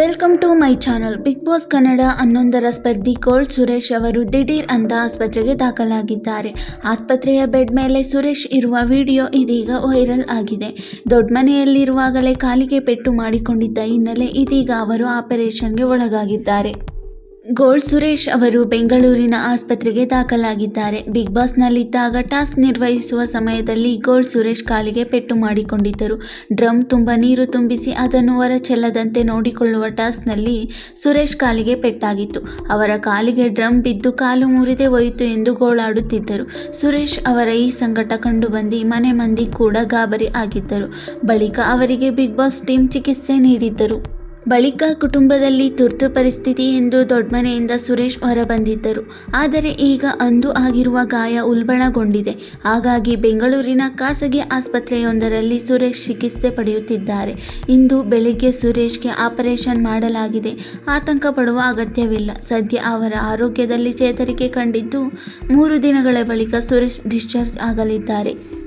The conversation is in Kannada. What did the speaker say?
Welcome to my channel Bigg Boss Kannada ಹನ್ನೊಂದರ ಸ್ಪರ್ಧಿ ಕೋಲ್ಡ್ ಸುರೇಶ್ ಅವರು ದಿಢೀರ್ ಅಂತ ಆಸ್ಪತ್ರೆಗೆ ದಾಖಲಾಗಿದ್ದಾರೆ. ಆಸ್ಪತ್ರೆಯ ಬೆಡ್ ಮೇಲೆ ಸುರೇಶ್ ಇರುವ ವಿಡಿಯೋ ಇದೀಗ ವೈರಲ್ ಆಗಿದೆ. ದೊಡ್ಡ ಮನೆಯಲ್ಲಿರುವಾಗಲೇ ಕಾಲಿಗೆ ಪೆಟ್ಟು ಮಾಡಿಕೊಂಡಿದ್ದ ಹಿನ್ನೆಲೆ ಇದೀಗ ಅವರು ಆಪರೇಷನ್ಗೆ ಒಳಗಾಗಿದ್ದಾರೆ. ಗೋಲ್ಡ್ ಸುರೇಶ್ ಅವರು ಬೆಂಗಳೂರಿನ ಆಸ್ಪತ್ರೆಗೆ ದಾಖಲಾಗಿದ್ದಾರೆ. ಬಿಗ್ ಬಾಸ್ನಲ್ಲಿದ್ದಾಗ ಟಾಸ್ಕ್ ನಿರ್ವಹಿಸುವ ಸಮಯದಲ್ಲಿ ಗೋಲ್ ಸುರೇಶ್ ಕಾಲಿಗೆ ಪೆಟ್ಟು ಮಾಡಿಕೊಂಡಿದ್ದರು. ಡ್ರಮ್ ತುಂಬ ನೀರು ತುಂಬಿಸಿ ಅದನ್ನು ಹೊರ ಚೆಲ್ಲದಂತೆ ನೋಡಿಕೊಳ್ಳುವ ಟಾಸ್ಕ್ನಲ್ಲಿ ಸುರೇಶ್ ಕಾಲಿಗೆ ಪೆಟ್ಟಾಗಿತ್ತು. ಅವರ ಕಾಲಿಗೆ ಡ್ರಮ್ ಬಿದ್ದು ಕಾಲು ಮುರಿದೇ ಹೋಯಿತು ಎಂದು ಗೋಳಾಡುತ್ತಿದ್ದರು ಸುರೇಶ್ ಅವರ ಈ ಸಂಕಟ ಕಂಡುಬಂದು ಮನೆ ಮಂದಿ ಕೂಡ ಗಾಬರಿ ಆಗಿದ್ದರು. ಬಳಿಕ ಅವರಿಗೆ ಬಿಗ್ ಬಾಸ್ ಟೀಮ್ ಚಿಕಿತ್ಸೆ ನೀಡಿದ್ದರು. ಬಳಿಕ ಕುಟುಂಬದಲ್ಲಿ ತುರ್ತು ಪರಿಸ್ಥಿತಿ ಎಂದು ದೊಡ್ಡಮನೆಯಿಂದ ಸುರೇಶ್ ಹೊರಬಂದಿದ್ದರು. ಆದರೆ ಈಗ ಅಂದು ಆಗಿರುವ ಗಾಯ ಉಲ್ಬಣಗೊಂಡಿದೆ. ಹಾಗಾಗಿ ಬೆಂಗಳೂರಿನ ಖಾಸಗಿ ಆಸ್ಪತ್ರೆಯೊಂದರಲ್ಲಿ ಸುರೇಶ್ ಚಿಕಿತ್ಸೆ ಪಡೆಯುತ್ತಿದ್ದಾರೆ. ಇಂದು ಬೆಳಿಗ್ಗೆ ಸುರೇಶ್ಗೆ ಆಪರೇಷನ್ ಮಾಡಲಾಗಿದೆ. ಆತಂಕ ಪಡುವ ಅಗತ್ಯವಿಲ್ಲ. ಸದ್ಯ ಅವರ ಆರೋಗ್ಯದಲ್ಲಿ ಚೇತರಿಕೆ ಕಂಡಿದ್ದು ಮೂರು ದಿನಗಳ ಬಳಿಕ ಸುರೇಶ್ ಡಿಸ್ಚಾರ್ಜ್ ಆಗಲಿದ್ದಾರೆ.